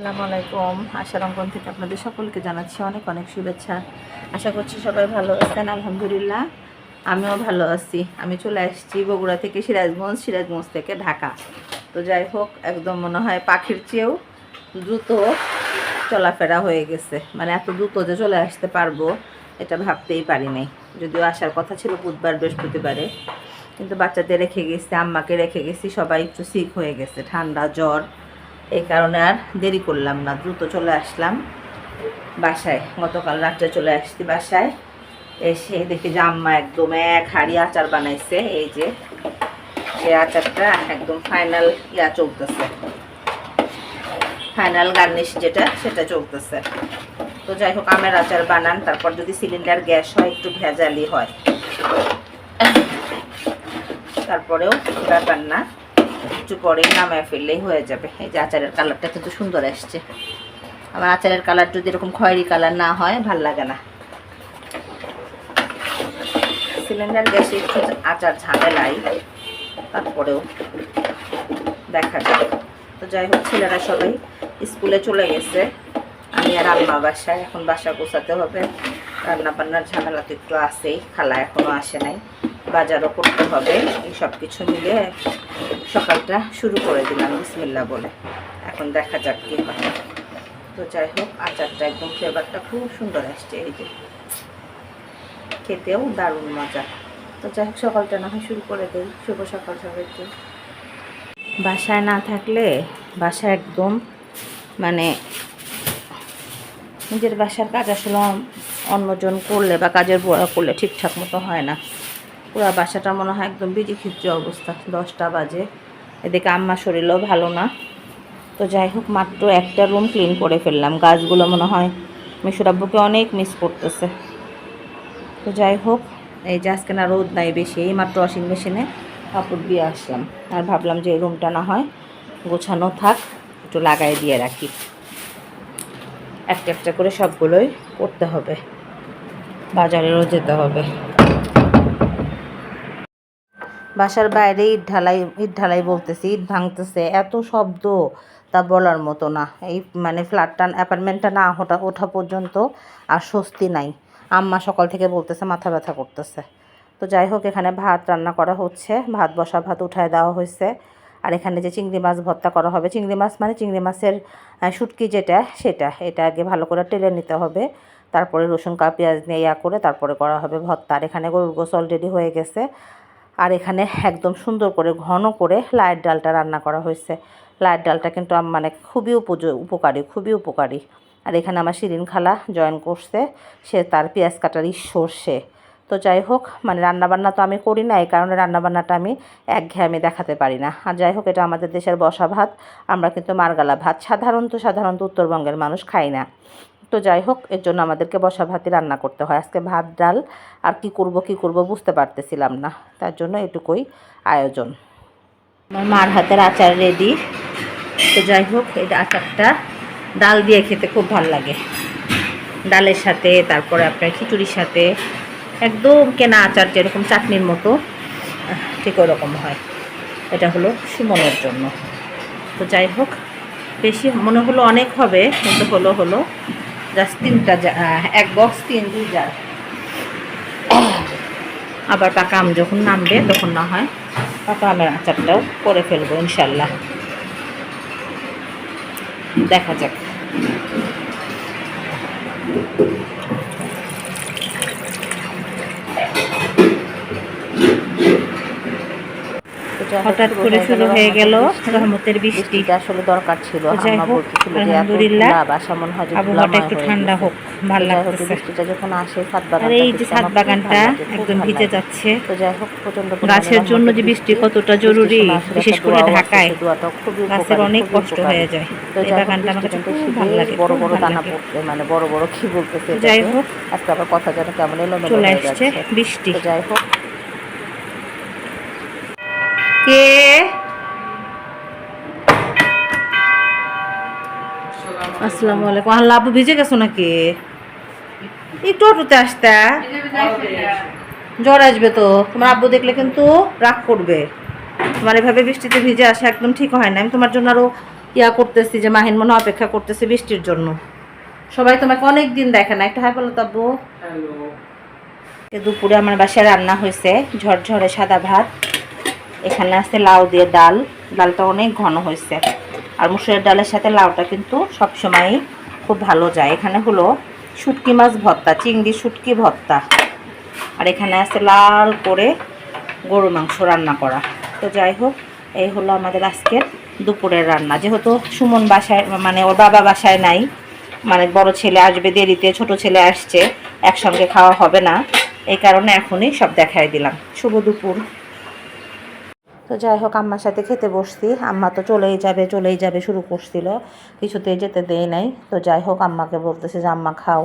আসসালামু আলাইকুম। অঙ্কন থেকে আপনাদের সকলকে জানাচ্ছি অনেক অনেক শুভেচ্ছা। আশা করছি সবাই ভালো আছেন, আলহামদুলিল্লাহ। আমিও ভালো আছি। আমি চলে আসছি বগুড়া থেকে সিরাজগঞ্জ সিরাজগঞ্জ থেকে ঢাকা। তো যাই হোক, একদম মনে হয় পাখির চেয়েও দ্রুত চলাফেরা হয়ে গেছে। মানে এত দ্রুত যে চলে আসতে পারব, এটা ভাবতেই পারি নাই। যদিও আসার কথা ছিল বুধবার, বৃহস্পতিবারে। কিন্তু বাচ্চাদের রেখে গেছি, আম্মাকে রেখে গেছি, সবাই একটু সিক হয়ে গেছে। ঠান্ডা, জ্বর এই কারণে আর দেরি করলাম না, দ্রুত চলে আসলাম বাসায়। গতকাল রাত্রে চলে আসছি বাসায়। এসে দেখি যে আম্মা একদম এক হাড়ি আচার বানাইছে, এই যে সে আচারটা একদম ফাইনাল ইয়া চলতেছে। ফাইনাল গার্নিশ যেটা, সেটা চলতেছে। তো যাই হোক, আমের আচার বানান, তারপর যদি সিলিন্ডার গ্যাস হয়, একটু ভেজালি হয়। তারপরেও ব্যাপার না। একটু পরে নামায় ফেললেই হয়ে যাবে। এই যে আচারের কালারটা কিন্তু সুন্দর আসছে আমার আচারের কালার যদি এরকম খয়েরি কালার না হয়, ভালো লাগে না। সিলিন্ডার গ্যাসে একটু আচার ঝামেলাই তারপরেও দেখা যাবে তো যাই হোক, ছেলেরা সবাই স্কুলে চলে গেছে। আমি আর আম্মা বাসায়, এখন বাসা গোছাতে হবে। রান্না বান্নার ঝামেলা তো একটু আসেই খালা এখনও আসে নাই। বাজারও করতে হবে। এই সব কিছু মিলে সকালটা শুরু করে দিলাম বিসমিল্লা বলে। এখন দেখা যাক কী হয়। তো যাই হোক, আচারটা একদম ফ্লেভারটা খুব সুন্দর আসছে, এই যে। খেতেও দারুণ মজা। তো যাই হোক, সকালটা না হয় শুরু করে দিই। শুভ সকাল সবাইকে। বাসায় না থাকলে বাসা একদম মানে নিজের বাসার কাজ আসলে অন্যজন করলে বা কাজের বড় করলে ঠিকঠাক মতো হয় না। পুরো বাসাটা মনে হয় একদম বিজি খিচি অবস্থা, দশটা বাজে। এদিকে আম্মা শরীরও ভালো না। তো যাই হোক, মাত্র একটা রুম ক্লিন করে ফেললাম। গাছগুলো মনে হয় মিশুরাব্বুকে অনেক মিস করতেছে। তো যাই হোক, এই যে আজকে না রোদ নাই বেশি, এই মাত্র ওয়াশিং মেশিনে কাপড় দিয়ে আসলাম। আর ভাবলাম যে এই রুমটা না হয় গোছানো থাক, একটু লাগাই দিয়ে রাখি। একটা একটা করে সবগুলোই করতে হবে। বাজারেরও যেতে হবে। বাসার বাইরে ইট ঢালাই ইট ঢালাই বলতেছি, ইট ভাঙতেছে, এত শব্দ তা বলার মতো না। এই মানে ফ্ল্যাটটা অ্যাপার্টমেন্টটা না ওঠা ওঠা পর্যন্ত আর স্বস্তি নাই। আম্মা সকাল থেকে বলতেছে মাথা ব্যথা করতেছে। তো যাই হোক, এখানে ভাত রান্না করা হচ্ছে, ভাত বসা, ভাত উঠায় দেওয়া হয়েছে। আর এখানে যে চিংড়ি মাছ ভর্তা করা হবে, চিংড়ি মাছ মানে চিংড়ি মাছের শুটকি যেটা, সেটা, এটা আগে ভালো করে টেলে নিতে হবে। তারপরে রসুন কা পেঁয়াজ নিয়ে ইয়া করে তারপরে করা হবে ভর্তা। আর এখানে গরুর গোস অলরেডি হয়ে গেছে। আর এখানে একদম সুন্দর করে ঘন করে লাইট ডালটা রান্না করা হয়েছে। লাইট ডালটা কিন্তু মানে খুবই উপজ উপকারী, খুবই উপকারী। আর এখানে আমার শিরিন খালা জয়েন করছে, সে তার পেঁয়াজ কাটার ঈশ্বর সে তো যাই হোক মানে রান্নাবান্না তো আমি করি না, এই কারণে রান্নাবান্নাটা আমি একঘেয়েমি দেখাতে পারি না। আর যাই হোক, এটা আমাদের দেশের বসা ভাত, আমরা কিন্তু মারগালা ভাত। সাধারণত সাধারণত উত্তরবঙ্গের মানুষ খাই না। তো যাই হোক, এর জন্য আমাদেরকে বসা ভাতই রান্না করতে হয়। আজকে ভাত, ডাল, আর কি করব কি করব বুঝতে পারতেছিলাম না। তার জন্য এটুকুই আয়োজন। আমার মার হাতের আচার রেডি তো যাই হোক, এই আচারটা ডাল দিয়ে খেতে খুব ভালো লাগে। ডালের সাথে, তারপরে আপনার খিচুড়ির সাথে, একদম কেনা আচার যেরকম চাটনির মতো, ঠিক ওরকম হয়। এটা হলো সুমনের জন্য। তো যাই হোক, বেশি মনে হলো অনেক হবে, কিন্তু হলো হলো জাস্ট তিনটা এক বক্স তিন দুই জার আবার পাকা আম যখন নামবে, তখন না হয় পাকা আমের আচারটাও করে ফেলব, ইনশাল্লাহ। দেখা যাক। হঠাৎ করে শুরু হয়ে গেল রহমতের বৃষ্টি। আসলে দরকার ছিল। আলহামদুলিল্লাহ, আবহাওয়াটা একটু ঠান্ডা হোক ভালো লাগতেছে। বৃষ্টিটা যখন আসে সাত আর বাগানটা এই যে খুব বাগানটা একদম ভিজে যাচ্ছে। তো যাই হোক প্রচণ্ড গাছের জন্য যে বৃষ্টি। কতটা জরুরি বিশেষ করে ঢাকায়। গাছের অনেক কষ্ট হয়ে যায়। তো এই বাগানটা আমার কাছে খুব ভালো লাগে বড় বড় দানা পড়ছে মানে বড় বড় কি বলতেছে যাই হোক, আজকে আবার কথা যেন কেমন এলো চলে আসছে বৃষ্টি। যাই হোক কে? আসসালামু আলাইকুম। আল্লাহ আব্বু ভিজে গেছো নাকি? একটু অটোতে আসতে। জ্বর আসবে তো। তোমার আব্বু দেখলে কিন্তু রাগ করবে। তোমার এভাবে বৃষ্টিতে ভিজে আসা একদম ঠিক হয় না। আমি তোমার জন্য আরও ইয়া করতেছি যে মাহিন মনে অপেক্ষা করতেছি বৃষ্টির জন্য। সবাই তোমাকে অনেক দিন দেখে না। একটা হাই বলো তাব্বু দুপুরে আমার বাসায় রান্না হয়েছে। ঝরঝরে সাদা ভাত। এখানে আছে লাউ দিয়ে ডাল। ডালটা অনেক ঘন হয়েছে। আর মুসুরের ডালের সাথে লাউটা কিন্তু সবসময়ই খুব ভালো যায়। এখানে হলো শুটকি মাছ ভর্তা, চিংড়ি শুটকি ভর্তা। আর এখানে আছে লাল করে গরু মাংস রান্না করা। তো যাই হোক, এই হলো আমাদের আজকের দুপুরের রান্না। যেহেতু সুমন বাসায় মানে ওর বাবা বাসায় নাই মানে বড় ছেলে আসবে দেরিতে, ছোট ছেলে আসছে, একসঙ্গে খাওয়া হবে না। এই কারণে এখনই সব দেখাই দিলাম। শুভ দুপুর। তো যাই হোক, আম্মার সাথে খেতে বসছি। আম্মা তো চলেই যাবে চলেই যাবে শুরু করছিল। কিছুতেই যেতে দেয় নাই। তো যাই হোক, আম্মাকে বলতেছে যে, আম্মা খাও।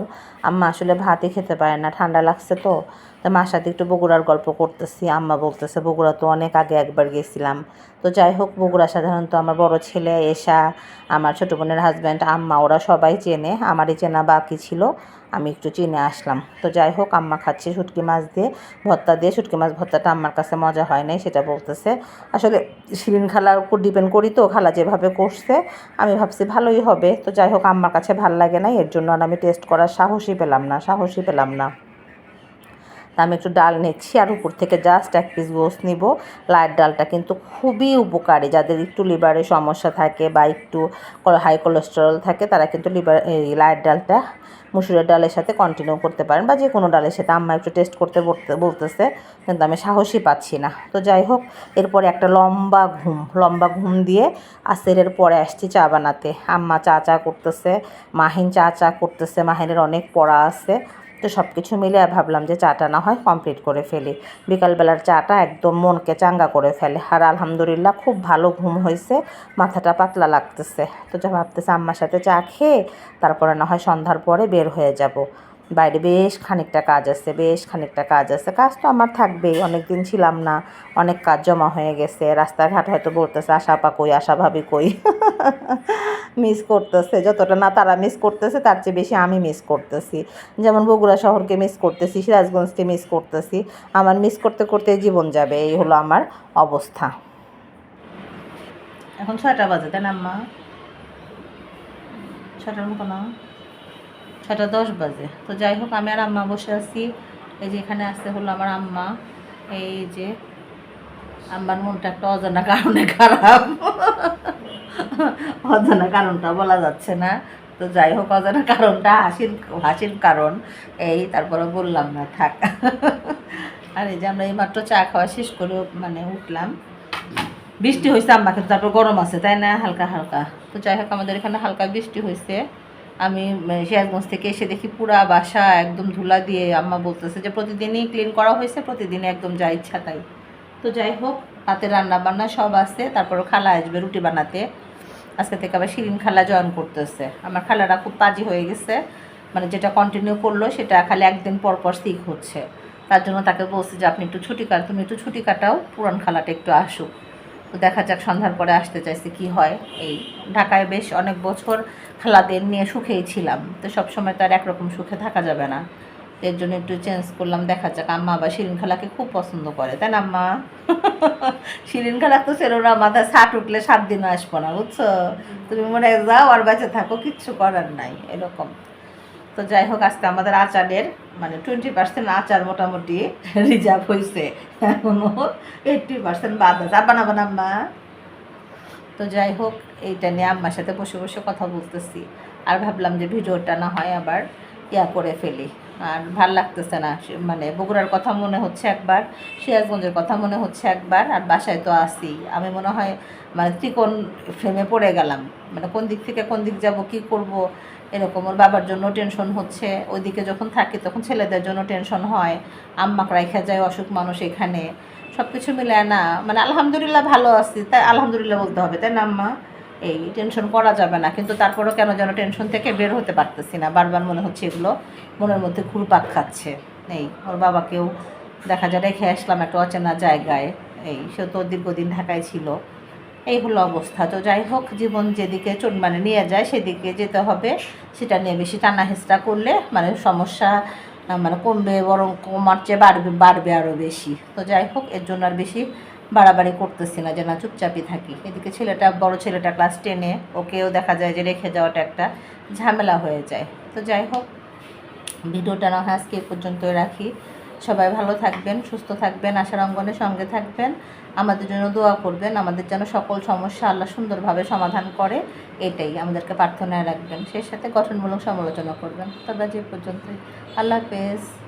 আম্মা আসলে ভাতই খেতে পারে না, ঠান্ডা লাগছে তো। তো মার সাথে একটু বগুড়ার গল্প করতেছি। আম্মা বলতেছে, বগুড়া তো অনেক আগে একবার গেছিলাম। তো যাই হোক, বগুড়া সাধারণত আমার বড় ছেলে এশা আমার ছোটো বোনের হাজব্যান্ড আম্মা, ওরা সবাই চেনে। আমারই চেনা বাকি ছিল। আমি একটু চিনে আসলাম। তো যাই হোক, আম্মা খাচ্ছে শুটকি মাছ দিয়ে, ভর্তা দিয়ে। শুটকি মাছ ভর্তাটা আমার কাছে মজা হয় নাই, সেটা বলতেছে। আসলে শিরিন খালার উপর ডিপেন্ড করি তো, খালা যেভাবে করছে, আমি ভাবছি ভালোই হবে। তো যাই হোক, আম্মার কাছে ভালো লাগে না এর জন্য আর আমি টেস্ট করার সাহসই পেলাম না, সাহসই পেলাম না। আমি একটু ডাল নিচ্ছি আর উপর থেকে জাস্ট এক পিস গোস নিব। লাইট ডালটা কিন্তু খুবই উপকারী। যাদের একটু লিভারের সমস্যা থাকে বা একটু হাই কোলেস্টেরল থাকে, তারা কিন্তু লিভার এই লাইট ডালটা মুসুরের ডালের সাথে কন্টিনিউ করতে পারেন বা যে কোনো ডালের সাথে। আম্মা একটু টেস্ট করতে বলতে- বলতেছে, কিন্তু আমি সাহসই পাচ্ছি না। তো যাই হোক, এরপরে একটা লম্বা ঘুম লম্বা ঘুম দিয়ে আসেরের পরে আসছি চা বানাতে। আম্মা চা চা করতেছে, মাহিন চা চা করতেছে, মাহিনের অনেক পড়া আছে। তো সব কিছু মিলে ভাবলাম যে চাটা না হয় কমপ্লিট করে ফেলি। বিকালবেলার চাটা একদম মনকে চাঙ্গা করে ফেলে। আর আলহামদুলিল্লাহ খুব ভালো ঘুম হয়েছে মাথাটা পাতলা লাগতেছে। তো যা ভাবতেছে আম্মার সাথে চা খেয়ে তারপরে না হয় সন্ধ্যার পরে বের হয়ে যাব। বাইরে বেশ খানিকটা কাজ আছে, বেশ খানিকটা কাজ আছে। কাজ তো আমার থাকবেই অনেক দিন ছিলাম না, অনেক কাজ জমা হয়ে গেছে। রাস্তাঘাট হয়তো বলতেছে, আশা পা কই, আশা ভাবি কই? মিস করতেছে, যতটা না তারা মিস করতেছে, তার চেয়ে বেশি আমি মিস করতেছি। যেমন বগুড়া শহরকে মিস করতেছি, সিরাজগঞ্জকে মিস করতেছি। আমার মিস করতে করতে জীবন যাবে, এই হলো আমার অবস্থা। এখন ছয়টা বাজে, তাই না, আম্মা? ছটার মতো না? ছটা দশ বাজে। তো যাই হোক, আমি আর আম্মা বসে আছি। এই যে এখানে আসতে হলো আমার আম্মা। এই যে আম্মার মনটা একটা অজানা কারণে খারাপ। অজানা কারণটা বলা যাচ্ছে না। তো যাই হোক, অজানা কারণটা হাসির হাসির কারণ। এই তারপরে বললাম না, থাক। আর এই যে আমরা এইমাত্র চা খাওয়া শেষ করে মানে উঠলাম। বৃষ্টি হয়েছে আম্মাকে, তো তারপর গরম আছে, তাই না? হালকা হালকা। তো যাই হোক, আমাদের এখানে হালকা বৃষ্টি হয়েছে আমি উম, সিরাজগঞ্জ থেকে এসে দেখি পুরা বাসা একদম ধুলা দিয়ে আম্মা বলতেছে যে প্রতিদিনই ক্লিন করা হয়েছে প্রতিদিনই একদম যা ইচ্ছা তাই। তো যাই হোক হাতে রান্না বান্না সব আছে তারপর খালা আসবে রুটি বানাতে। আজকে থেকে আবার শিরিন খালা জয়েন করতেছে। আমার খালারা খুব পাজি হয়ে গেছে মানে যেটা কন্টিনিউ করল সেটা খালি একদিন পর পর সিক হচ্ছে। তার জন্য তাকে বলছি যে আপনি একটু ছুটি কাট তুমি একটু ছুটি কাটাও পুরান খালাটা একটু আসুক। তো দেখা যাক সন্ধ্যার পরে আসতে চাইছি কি হয়। এই ঢাকায় বেশ অনেক বছর খালাদের নিয়ে সুখেই ছিলাম। তো সব সময় তো আর একরকম সুখে থাকা যাবে না। এর জন্য একটু চেঞ্জ করলাম, দেখা যাক। আম্মা আবার শিরিন খালাকে খুব পছন্দ করে, তাই না আম্মা? শিরিন খালা তো ছিল না মাথায় ষাট উঠলে সাত দিনও আসব না, বুঝছ? তুমি মনে যাও আর বেঁচে থাকো, কিচ্ছু করার নাই, এরকম। তো যাই হোক, আজকে আমাদের আচারের মানে টোয়েন্টি পার্সেন্ট আচার মোটামুটি রিজার্ভ হয়েছে এখনও এইটটি পার্সেন্ট বাদ আছে। আব্বা না বানাম্মা তো যাই হোক, এইটা নিয়ে আম্মার সাথে বসে বসে কথা বলতেছি। আর ভাবলাম যে ভিডিওটা না হয় আবার ইয়া করে ফেলি। আর ভালো লাগতেছে না। মানে বগুড়ার কথা মনে হচ্ছে একবার, সিরাজগঞ্জের কথা মনে হচ্ছে একবার, আর বাসায় তো আসি আমি মনে হয় মানে ত্রিকোণ ফ্রেমে পড়ে গেলাম। মানে কোন দিক থেকে কোন দিক যাব, কি করব? এরকম ওর বাবার জন্য টেনশন হচ্ছে। ওইদিকে যখন থাকি তখন ছেলেদের জন্য টেনশন হয়। আম্মাকে রাখা যায় অসুখ মানুষ এখানে। সব কিছু মিলে না। মানে আলহামদুলিল্লাহ ভালো আছি। তাই আলহামদুলিল্লাহ বলতে হবে, তাই না আম্মা? এই টেনশন করা যাবে না। কিন্তু তারপরেও কেন যেন টেনশন থেকে বের হতে পারতেছি না। বারবার মনে হচ্ছে এগুলো মনের মধ্যে ঘুরপাক খাচ্ছে। এই ওর বাবাকেও দেখা যায়, রেখে আসলাম একটা অচেনা জায়গায়। এই সে তো দীর্ঘদিন ঢাকায় ছিল। এই হলো অবস্থা। তো যাই হোক, জীবন যেদিকে চল মানে নিয়ে যায়, সেদিকে যেতে হবে। সেটা নিয়ে বেশি টানা হেঁচড়া করলে মানে সমস্যা মানে কমবে বরং কমার চেয়ে বাড়বে বাড়বে আরও বেশি। তো যাই হোক, এর জন্য আর বেশি বাড়াবাড়ি করতেছি না যে না চুপচাপই থাকি। এদিকে ছেলেটা, বড় ছেলেটা ক্লাস টেনে ওকেও দেখা যায় যে রেখে যাওয়াটা একটা ঝামেলা হয়ে যায়। তো যাই হোক, ভিডিওটা না হয় আজকে এ পর্যন্তই রাখি। সবাই ভালো থাকবেন, সুস্থ থাকবেন, আশার অঙ্গনে সঙ্গে থাকবেন। আমাদের জন্য দোয়া করবেন, আমাদের যেন সকল সমস্যা আল্লাহ সুন্দরভাবে সমাধান করে, এটাই আমাদেরকে প্রার্থনায় রাখবেন। সেই সাথে গঠনমূলক সমালোচনা করবেন। তবে যে পর্যন্ত পর্যন্তই। আল্লাহ হাফেজ।